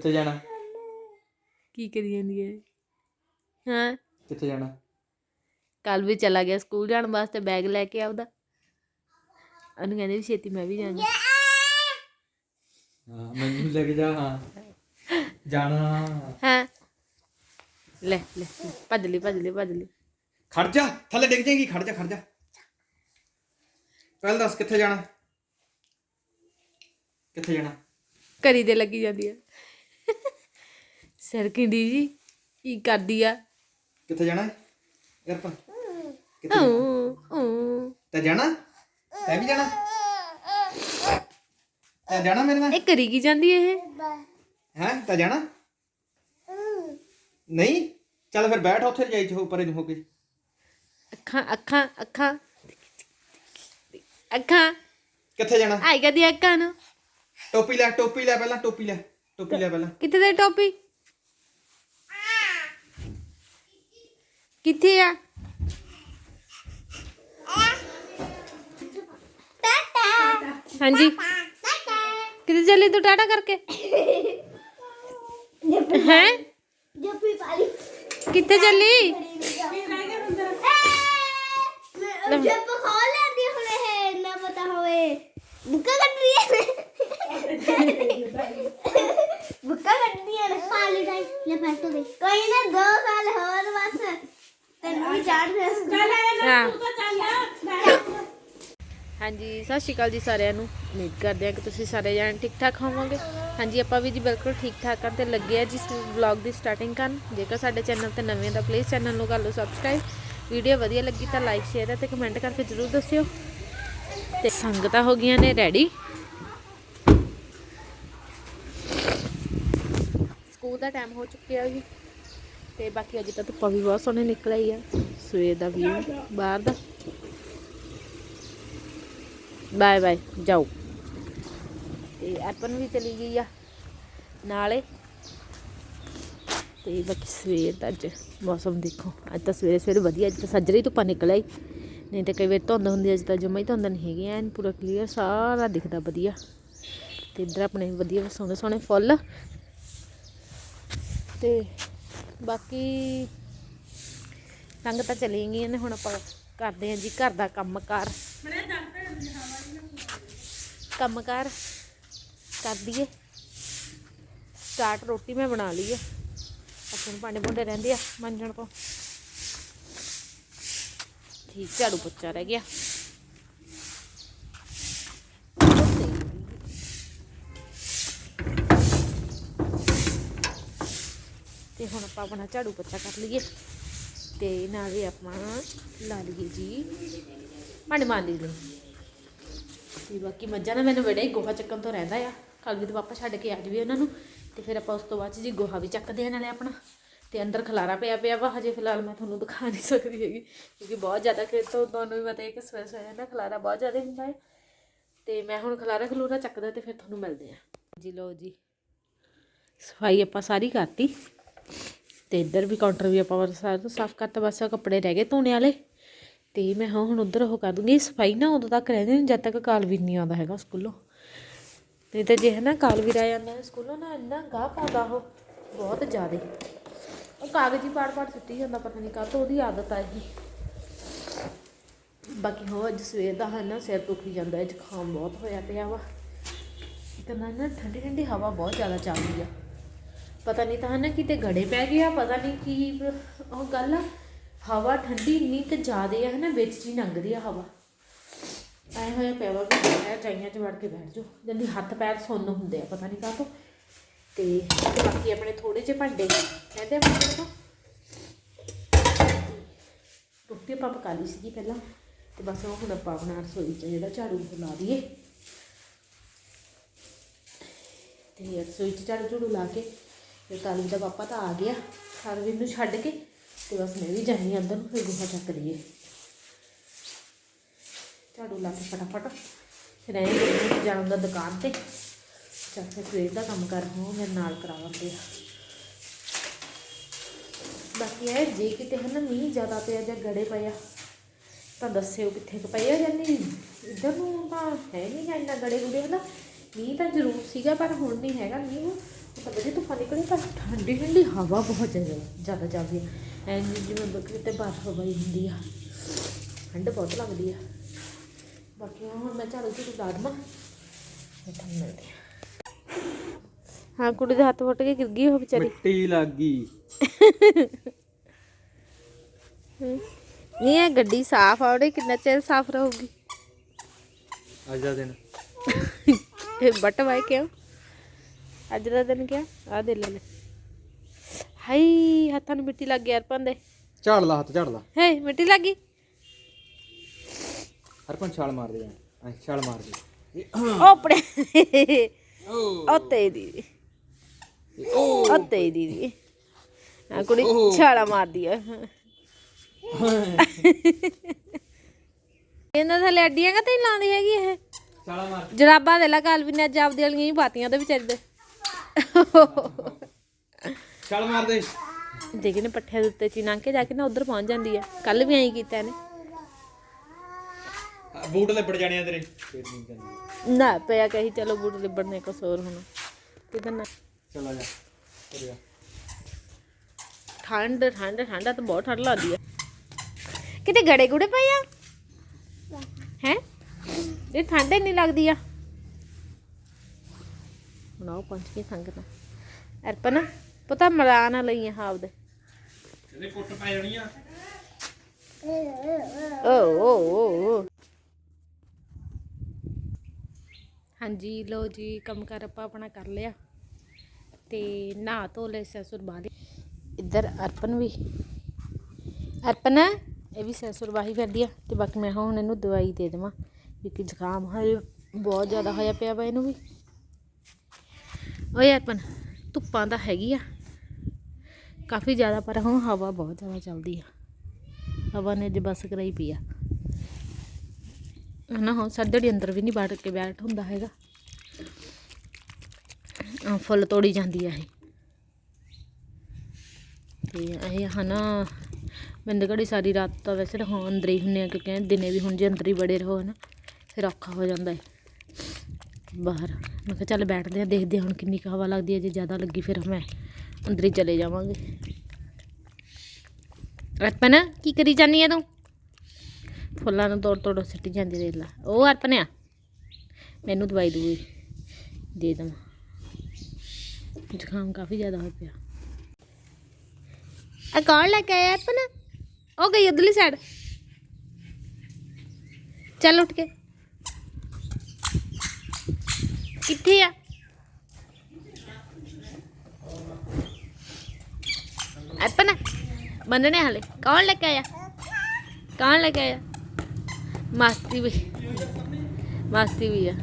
ਕਿੱਥੇ ਜਾਣਾ? ਕੀ ਕਰੀ ਜਾਂਦੀ ਹੈ ਹਾਂ? ਕਿੱਥੇ ਜਾਣਾ? ਕੱਲ ਵੀ ਚਲਾ ਗਿਆ ਸਕੂਲ ਜਾਣ ਵਾਸਤੇ ਬੈਗ ਲੈ ਕੇ ਆਉਦਾ ਉਹਨੂੰ ਕਹਿੰਦੇ ਵੀ ਛੇਤੀ ਮੈਂ ਵੀ ਜਾਣਾ। ਹਾਂ ਮੈਨੂੰ ਲੈ ਕੇ ਜਾ ਹਾਂ ਜਾਣਾ। ਹਾਂ? ਲੈ ਲੈ ਲੈ, ਭੱਜ ਲਈ ਭੱਜ ਲਈ ਭੱਜ ਲਈ। ਖੜ ਜਾ ਥੱਲੇ ਡਿੱਗ ਜਾਏਗੀ ਖੜ ਜਾ ਖੜ ਜਾ। ਪਹਿਲਾਂ ਦੱਸ ਕਿੱਥੇ ਜਾਣਾ? ਕਿੱਥੇ ਜਾਣਾ? ਕਰੀ ਦੇ ਲੱਗੀ ਜਾਂਦੀ ਹੈ ਸਰਕਿੰਡੀ ਜੀ? ਕੀ ਕਰਦੀ ਆ? ਕਿੱਥੇ ਜਾਣਾ ਹੈ? ਗਰਪਨ। ਕਿੱਥੇ ਜਾਣਾ? ਊ ਤੈਂ ਜਾਣਾ? ਤੈਂ ਵੀ ਜਾਣਾ? ਤੈਂ ਜਾਣਾ ਮੇਰੇ ਨਾਲ? ਇਹ ਕਰੀ ਕੀ ਜਾਂਦੀ ਇਹ? ਹੈ? ਤੈਂ ਜਾਣਾ? ਨਹੀਂ? ਚੱਲ ਫਿਰ ਬੈਠ ਉੱਥੇ ਜਾਈ ਚ ਹੋ ਪਰੇ ਨੂੰ ਹੋ ਕੇ। ਅੱਖਾਂ ਅੱਖਾਂ ਅੱਖਾਂ। ਅੱਖਾਂ। ਕਿੱਥੇ ਜਾਣਾ? ਆਈ ਕਦੀ ਅੱਖਾਂ ਨੂੰ। ਟੋਪੀ ਲੈ ਟੋਪੀ ਲੈ ਪਹਿਲਾਂ ਟੋਪੀ ਲੈ ਟੋਪੀ ਲੈ ਪਹਿਲਾਂ। ਕਿੱਥੇ ਦੇ ਟੋਪੀ? ਕਿੱਥੇ ਆ ਹਾਂਜੀ ਕਿੱਥੇ ਚੱਲੀ ਤੂੰ ਟਾਟਾ ਕਰਕੇ ਹੈ ਜੱਫੀ ਪਾਲੀ ਕਿੱਥੇ ਚੱਲੀ ਜੱਪ ਖੋਲ ਲੈਂਦੀ ਹੁਣ ਇਹ ਨਾ ਪਤਾ ਹੋਵੇ ਬੁੱਕਾ ਕੱਢ ਰਹੀ ਹੈ ਬੁੱਕਾ ਕੱਢਦੀ ਹੈ ਪਾਲੀ ਦਾ ਲੈ ਫੈਸਟੋ ਦੇ ਕੋਈ ਨਾ ਦੋ ਸਾਲ ਹੋਰ ਬਸ ਤੈਨੂੰ ਵੀ ਚਾੜ ਦੇ ਹਾਂ ਹਾਂਜੀ, ਸਤਿ ਸ਼੍ਰੀ ਅਕਾਲ ਜੀ ਸਾਰਿਆਂ ਨੂੰ। ਉਮੀਦ ਕਰਦੇ ਹਾਂ ਕਿ ਤੁਸੀਂ ਸਾਰੇ ਜਾਣ ਠੀਕ ਠਾਕ ਹੋਵੋਗੇ। ਹਾਂਜੀ, ਆਪਾਂ ਵੀ ਜੀ ਬਿਲਕੁਲ ਠੀਕ ਠਾਕ ਹਾਂ ਤੇ ਲੱਗੇ ਆ ਜੀ ਵਲੌਗ ਦੀ ਸਟਾਰਟਿੰਗ ਕਰਨ। ਜੇਕਰ ਸਾਡੇ ਚੈਨਲ ਤੇ ਨਵੇਂ ਦਾ ਪਲੀਜ਼ ਚੈਨਲ ਨੂੰ ਕਰ ਲਓ ਸਬਸਕ੍ਰਾਈਬ ਵੀਡੀਓ ਵਧੀਆ ਲੱਗੀ ਤਾਂ ਲਾਈਕ ਸ਼ੇਅਰ ਅਤੇ ਕਮੈਂਟ ਕਰਕੇ ਜਰੂਰ ਦੱਸਿਓ। ਤੇ ਸੰਗਤਾਂ ਹੋ ਗਈਆਂ ਨੇ ਰੈਡੀ ਸਕੂਲ ਦਾ ਟਾਈਮ ਹੋ ਚੁੱਕਿਆ ਜੀ। ਤੇ ਬਾਕੀ ਅੱਜ ਤਾਂ ਧੁੱਪਾਂ ਵੀ ਬਹੁਤ ਸੋਹਣੇ ਨਿਕਲ ਆਈ ਆ ਸਵੇਰ ਦਾ ਵੀ ਬਾਹਰ ਦਾ। ਬਾਏ ਬਾਏ ਜਾਓ। ਤੇ ਐਪਨ ਵੀ ਚਲੀ ਗਈ ਆ ਨਾਲੇ। ਤੇ ਬਾਕੀ ਸਵੇਰ ਦਾ ਅੱਜ ਮੌਸਮ ਦੇਖੋ। ਅੱਜ ਤਾਂ ਸਵੇਰੇ ਸਵੇਰੇ ਵਧੀਆ, ਅੱਜ ਤਾਂ ਸੱਜਰੀ ਧੁੱਪਾਂ ਨਿਕਲ ਆਈ। ਨਹੀਂ ਤਾਂ ਕਈ ਵਾਰ ਧੁੰਦ ਹੁੰਦੀ ਅੱਜ ਤਾਂ ਜਮਾ ਹੀ ਧੁੰਦ ਨਹੀਂ ਹੈਗੀ, ਐਨ ਪੂਰਾ ਕਲੀਅਰ ਸਾਰਾ ਦਿਖਦਾ ਵਧੀਆ। ਤੇ ਇੱਧਰ ਆਪਣੇ ਵਧੀਆ ਸੋਹਣੇ ਸੋਹਣੇ ਫੁੱਲ। ਤੇ ਬਾਕੀ ਰੰਗ ਤਾਂ ਚਲੀ ਗਈਆਂ ਨੇ, ਹੁਣ ਆਪਾਂ ਕਰਦੇ ਹਾਂ ਜੀ ਘਰ ਦਾ ਕੰਮਕਾਰ। ਕੰਮਕਾਰ ਕਰ ਦਈਏ। ਸਟਾਰਟ ਰੋਟੀ ਮੈਂ ਬਣਾ ਲਈ ਹੈ ਆਪਣੇ ਭਾਂਡੇ ਭੁੰਡੇ ਰਹਿੰਦੇ ਆ ਮੰਜਣ ਕੋ ਠੀਕ, ਝਾੜੂ ਪੋਚਾ ਰਹਿ ਗਿਆ। ਤੇ ਹੁਣ ਆਪਾਂ ਆਪਣਾ ਝਾੜੂ ਪੋਚਾ ਕਰ ਲਈਏ। ਤੇ ਨਾਲੇ ਆਪਾਂ ਲਾ ਲਈਏ ਜੀ ਭਾਂਡੇ ਮਾਰ ਲਈ। ਤੇ ਬਾਕੀ ਮੱਝਾਂ ਨਾ ਮੈਨੂੰ ਬੜੇ ਗੋਹਾ ਚੱਕਣ ਤੋਂ ਰਹਿੰਦਾ ਆ। ਕੱਲ ਵੀ ਤੇ ਪਾਪਾ ਛੱਡ ਕੇ ਆ ਜਾਵੇ ਉਹਨਾਂ ਨੂੰ। ਤੇ ਫਿਰ ਆਪਾਂ ਉਸ ਤੋਂ ਬਾਅਦ 'ਚ ਜੀ ਗੋਹਾ ਵੀ ਚੱਕਦੇ ਆ ਨਾਲੇ ਆਪਣਾ। ਤੇ ਅੰਦਰ ਖਲਾਰਾ ਪਿਆ ਪਿਆ ਵਾ, ਹਜੇ ਫਿਲਹਾਲ ਮੈਂ ਤੁਹਾਨੂੰ ਦਿਖਾ ਨਹੀਂ ਸਕਦੀ ਹੈਗੀ। ਕਿਉਂਕਿ ਬਹੁਤ ਜ਼ਿਆਦਾ ਖੇਤ ਤੋਂ ਤੁਹਾਨੂੰ ਵੀ ਪਤਾ ਹੈ ਕਿ ਸਵੇਰ ਸਵੇਰ ਨਾ ਖਲਾਰਾ ਬਹੁਤ ਜ਼ਿਆਦਾ ਹੁੰਦਾ ਹੈ ਤੇ ਮੈਂ ਹੁਣ ਖਲਾਰਾ ਖਲੂਰਾ ਚੱਕਦਾ ਤੇ ਫਿਰ ਤੁਹਾਨੂੰ ਮਿਲਦੇ ਆ। ਜੀ ਲਓ ਜੀ, ਸਫ਼ਾਈ ਆਪਾਂ ਸਾਰੀ ਕਰਤੀ। ਤੇ ਇੱਧਰ ਵੀ ਕਾਊਂਟਰ ਵੀ ਆਪਾਂ ਸਾਰਾ ਸਾਫ਼ ਕਰਤਾ, ਬਸ ਕੱਪੜੇ ਰਹਿ ਗਏ ਧੋਣੇ ਵਾਲੇ। ਤੇ ਮੈਂ ਹਾਂ ਹੁਣ ਉਧਰ ਉਹ ਕਰ ਦੂੰਗੀ, ਸਫ਼ਾਈ ਨਾ ਉਦੋਂ ਤੱਕ ਰਹਿੰਦੇ ਨੇ, ਜਦ ਤੱਕ ਕਾਲਵੀਰ ਨਹੀਂ ਆਉਂਦਾ ਹੈਗਾ ਸਕੂਲੋਂ। ਨਹੀਂ ਤਾਂ ਜੇ ਹੈ ਨਾ ਕਾਲਵੀਰ ਆ ਜਾਂਦਾ ਹੈ ਸਕੂਲੋਂ ਨਾ ਇੰਨਾ ਗਾਹ ਪਾਉਂਦਾ ਉਹ, ਬਹੁਤ ਜ਼ਿਆਦਾ। ਉਹ ਕਾਗਜ਼ੀ ਪਾੜ ਪਾੜ ਸੁੱਟੀ ਜਾਂਦਾ, ਪਤਾ ਨਹੀਂ ਕਾਹਤੋਂ ਉਹਦੀ ਆਦਤ ਆ ਇਹ। ਬਾਕੀ ਹੋ, ਅੱਜ ਸਵੇਰ ਦਾ ਹੈ ਨਾ ਸਿਰ ਦੁਖੀ ਜਾਂਦਾ ਹੈ ਜ਼ੁਕਾਮ ਬਹੁਤ ਹੋਇਆ ਪਿਆ ਵਾ। ਤੇ ਨਾਲ ਨਾ ਠੰਡੀ ਠੰਡੀ ਹਵਾ ਬਹੁਤ ਜ਼ਿਆਦਾ ਚੱਲਦੀ ਆ। ਪਤਾ ਨਹੀਂ ਤਾਂ ਨਾ ਕਿਤੇ ਗੜੇ ਪੈ ਗਿਆ ਪਤਾ ਨਹੀਂ ਕੀ ਉਹ ਗੱਲ ਆ। ਹਵਾ ਠੰਡੀ ਇੰਨੀ ਤੇ ਜ਼ਿਆਦੇ ਆ ਹਨਾ, ਵਿੱਚ ਜੀ ਲੰਘਦੀ ਆ ਹਵਾ। ਐ ਹੋਇਆ ਪਿਆ ਵਾ ਵੀ ਮੈਂ ਚਾਈਆਂ 'ਚ ਵੜ ਕੇ ਬੈਠ ਜਾਓ। ਜਲਦੀ ਹੱਥ ਪੈਰ ਸੁੰਨ ਹੁੰਦੇ ਆ, ਪਤਾ ਨਹੀਂ ਕਾਹਤੋਂ। ਤੇ ਤੇ ਬਾਕੀ ਆਪਣੇ ਥੋੜੇ ਜਿਹੇ ਭਾਂਡੇ ਕਹਿੰਦੇ ਆ ਭਾਂਡੇ ਤੋਂ। ਰੋਟੀ ਆਪਾਂ ਪਕਾ ਲਈ ਸੀਗੀ ਪਹਿਲਾਂ। ਤੇ ਬਸ ਉਹ ਹੁਣ ਆਪਾਂ ਆਪਣਾ ਰਸੋਈ 'ਚ ਜਿਹੜਾ ਝਾੜੂ ਉਹ ਲਾ ਦਈਏ ਤੇ ਰਸੋਈ 'ਚ ਝਾੜੂ ਝੂੜੂ ਲਾ ਕੇ ਤੇ ਕਾਲੀ ਦਾ ਪਾਪਾ ਤਾਂ ਆ ਗਿਆ। ਸਰਵਿੰਦ ਨੂੰ ਛੱਡ ਕੇ ਤੇ ਬਸ ਮੈਂ ਵੀ ਜਾਣੀ ਅੰਦਰ ਨੂੰ, ਫਿਰ ਗੋਹਾ ਚੱਕ ਲਈਏ। ਝਾੜੂ ਲਾ ਕੇ ਫਟਾਫਟ ਫਿਰ ਐਂ ਕਰੂੰਗੀ ਜਾਣ ਦਾ ਦੁਕਾਨ ਤੇ। ਚੱਲ ਫਿਰ ਸਵੇਰ ਦਾ ਕੰਮ ਕਰ ਹੋ ਮੇਰੇ ਨਾਲ ਕਰਾਵਾਂਗੇ। ਬਾਕੀ ਇਹ ਜੇ ਕਿਤੇ ਹਨ ਮੀਂਹ ਜ਼ਿਆਦਾ ਪਿਆ ਜਾਂ ਗੜੇ ਪਿਆ ਤਾਂ ਦੱਸਿਓ ਕਿੱਥੇ ਕੁ ਪਏ ਆ ਜਾਂ ਨਹੀਂ। ਇੱਧਰ ਨੂੰ ਤਾਂ ਹੈ ਨਹੀਂ ਇੰਨਾ ਗੜੇ ਗੁੜੇ ਹੁੰਦਾ ਮੀਂਹ ਤਾਂ ਜ਼ਰੂਰ ਸੀਗਾ, ਪਰ ਹੁਣ ਨਹੀਂ ਹੈਗਾ ਮੀਂਹ। ਤਾਂ ਬੜੀ ਤੂਫਾਨ ਨਿਕਲੀ ਪਰ ਠੰਡੀ ਠੰਡੀ ਹਵਾ ਬਹੁਤ ਜ਼ਿਆਦਾ ਜ਼ਿਆਦਾ ਚੱਲਦੀ ਹੈ ਐਂ ਜਿਵੇਂ ਬੱਕਰੀ ਤੇ ਬਰਫ਼ ਪਈ ਹੁੰਦੀ ਆ ਠੰਡ ਬਹੁਤ ਲੱਗਦੀ ਆ। ਬਾਕੀ ਹੁਣ ਮੈਂ ਝਾੜੂ ਝੂੜੂ ਲਾ ਦੇਵਾਂ ਫਿਰ ਤੁਹਾਨੂੰ ਮਿਲਦੀ ਹਾਂ। ਹਾਂ ਕੁੜੀ ਦੇ ਹੱਥ ਫੁੱਟ ਕੇ ਗਿਰ ਗਈ ਉਹ ਵਿਚਾਰੀ। ਮਿੱਟੀ ਲੱਗ ਗਈ। ਨਹੀਂ ਇਹ ਗੱਡੀ ਸਾਫ਼ ਆ ਉਹਦੇ ਕਿੰਨਾ ਚਿਰ ਸਾਫ਼ ਰਹੂਗੀ? ਅੱਜ ਦਾ ਦਿਨ। ਇਹ ਬਟ ਵਾਏ ਕਿਉਂ? ਅੱਜ ਦਾ ਦਿਨ ਕਿਆ? ਆ ਦੇ ਲੈ ਲੈ। ਹਾਈ ਹੱਥਾਂ ਨੂੰ ਮਿੱਟੀ ਲੱਗ ਗਈ ਅਰਪਨ ਦੇ। ਝਾੜ ਲਾ ਹੱਥ ਝਾੜ ਲਾ। ਹੇ ਮਿੱਟੀ ਲੱਗ ਗਈ? ਹਰਪਨ ਛਾਲ ਮਾਰ ਦੇ ਐ ਛਾਲ ਮਾਰ ਦੇ। ਓਪੜੇ ਉਹ ਤੇ ਦੀ। ਉਹ ਤੇ ਦੀ ਆ ਕੁੜੀ ਛਾਲਾ ਮਾਰਦੀ ਆ। ਇਹਨਾਂ ਥੱਲੇ ਅੱਡੀਆਂ ਕਾ ਤੇ ਲਾਉਂਦੀ ਹੈਗੀ ਇਹ? ਛਾਲਾ ਮਾਰ। ਜਰਾਬਾਂ ਦੇ ਲਾ ਕਾਲ ਵੀ ਨੇ ਅੱਜ ਆਪਦੀ ਵਾਲੀਆਂ ਹੀ ਪਾਤੀਆਂ ਤੇ ਵਿਚਾਰੀ ਦੇ। ਛਾਲ ਮਾਰ ਦੇ। ਦੇਖੇ ਨੇ ਪੱਠਿਆਂ ਦੇ ਉੱਤੇ ਚੀ ਲੰਘ ਕੇ ਜਾ ਕੇ ਨਾ ਉਧਰ ਪਹੁੰਚ ਜਾਂਦੀ ਆ। ਕੱਲ ਵੀ ਐਂ ਕੀਤਾ ਇਹਨੇ। ਆ, ਬੂਟ ਲਿਬੜ ਜਾਣੇ ਆ ਤੇਰੇ। ਫੇਰ ਨਹੀਂ ਕਰਨੀ। ਨਾ ਪਿਆ ਕਹੀ ਚਲੋ ਬੂਟ ਲਿਬੜਨੇ ਕੋ ਸੋਰ ਹੁਣ। ਕਿਦਾਂ ਨਾ। ਚਲਾ ਜਾ। ਠੰਡ ਠੰਡ ਠੰਡਾ ਤਾਂ ਬਹੁਤ ਠੰਡ ਲੱਗਦੀ ਆ। ਕਿਤੇ ਗੜੇ ਗੁੜੇ ਪਏ ਆ? ਹੈ? ਇਹ ਠੰਡ ਨਹੀਂ ਲੱਗਦੀ ਆ। ਹੁਣ ਆਓ ਪਹੁੰਚ ਕੇ ਸੰਗਤ ਅਰਪਨ ਪਤਾ ਮਰਾ ਨਾ ਲਈ ਆ ਆਪਦੇ। ਇਹਦੇ ਕੁੱਟ ਪੈ ਜਾਣੀ ਆ। ਓ ਓ ਓ ਹਾਂਜੀ ਲੋ ਜੀ ਕੰਮ ਕਰ ਆਪਾਂ ਆਪਣਾ ਕਰ ਲਿਆ। ਤੇ ਨਹਾ ਧੋ ਲੈ ਸਸੁਰ ਬਾਹਰ ਇੱਧਰ ਅਰਪਨ ਵੀ। ਅਰਪਨ ਇਹ ਵੀ ਸਸੁਰ ਬਾਹੀ ਫਿਰਦੀ ਆ। ਤੇ ਬਾਕੀ ਮੈਂ ਹੁਣ ਇਹਨੂੰ ਦਵਾਈ ਦੇ ਦੇਵਾਂ। ਕਿਉਂਕਿ ਜ਼ੁਕਾਮ ਹਜੇ ਬਹੁਤ ਜ਼ਿਆਦਾ ਹੋਇਆ ਪਿਆ ਵਾ ਇਹਨੂੰ ਵੀ। ਓਏ ਅਰਪਨ ਧੁੱਪਾਂ ਤਾਂ ਹੈਗੀ ਆ। ਕਾਫੀ ਜ਼ਿਆਦਾ, ਪਰ ਹੁਣ ਹਵਾ ਬਹੁਤ ਜ਼ਿਆਦਾ ਚੱਲਦੀ ਆ। ਹਵਾ ਨੇ ਅੱਜ ਬਸ ਕਰਾਈ ਪਈ ਆ। ਹਨਾ, ਹੁਣ ਸੱਜੜੀ ਅੰਦਰ ਵੀ ਨਹੀਂ ਬੈਠ ਕੇ ਬੈਠ ਹੁੰਦਾ ਹੈਗਾ। ਫੁੱਲ ਤੋੜੀ ਜਾਂਦੀ ਆ ਇਹ। ਤੇ ਇਹ ਹਨਾ ਬੰਦੇ ਘੜੀ ਸਾਰੀ ਰਾਤ ਤਾਂ ਵੈਸੇ ਤਾਂ ਅੰਦਰ ਹੀ ਹੁੰਨੇ ਆ, ਕਿਉਂਕਿ ਦਿਨੇ ਵੀ ਹੁਣ ਜੇ ਅੰਦਰ ਹੀ ਬੜੇ ਰਹੋ, ਹਨਾ, ਫਿਰ ਔਖਾ ਹੋ ਜਾਂਦਾ ਹੈ ਬਾਹਰ। ਮੈਂ ਕਿਹਾ ਚੱਲ ਬੈਠਦੇ ਆ, ਦੇਖਦੇ ਆ ਹੁਣ ਕਿੰਨੀ ਕੁ ਹਵਾ ਲੱਗਦੀ ਹੈ ਜੇ ਜ਼ਿਆਦਾ ਲੱਗੀ ਫਿਰ ਮੈਂ ਅੰਦਰ ਹੀ ਚਲੇ ਜਾਵਾਂਗੇ। ਅਰਪਨ, ਕੀ ਕਰੀ ਜਾਨੀ ਆ ਤੂੰ? ਫੁੱਲਾਂ ਨੂੰ ਤੋੜ ਤੋੜ ਸਿੱਟ ਜਾਂਦੀ ਦੇਖ ਲਾ। ਉਹ ਅਰਪਨ ਆ? ਮੈਨੂੰ ਦਵਾਈ ਦੂਈ ਦੇ ਦਵਾਂ। ਜ਼ੁਕਾਮ ਕਾਫੀ ਜ਼ਿਆਦਾ ਹੋ ਪਿਆ। ਆ ਕੌਣ ਲੈ ਕੇ ਆਇਆ ਅਰਪਨ? ਉਹ ਗਈ ਉਧਰਲੀ ਸਾਈਡ ਚੱਲ ਉੱਠ ਕੇ। ਕਿੱਥੇ ਆ? ਅਰਪਨ ਬੰਨਣੇ ਹਲੇ। ਕੌਣ ਲੈ ਕੇ ਆਇਆ? ਕੌਣ ਲੈ ਕੇ ਆਇਆ? ਮਸਤੀ ਵੀ। ਮਸਤੀ ਵੀ ਆ।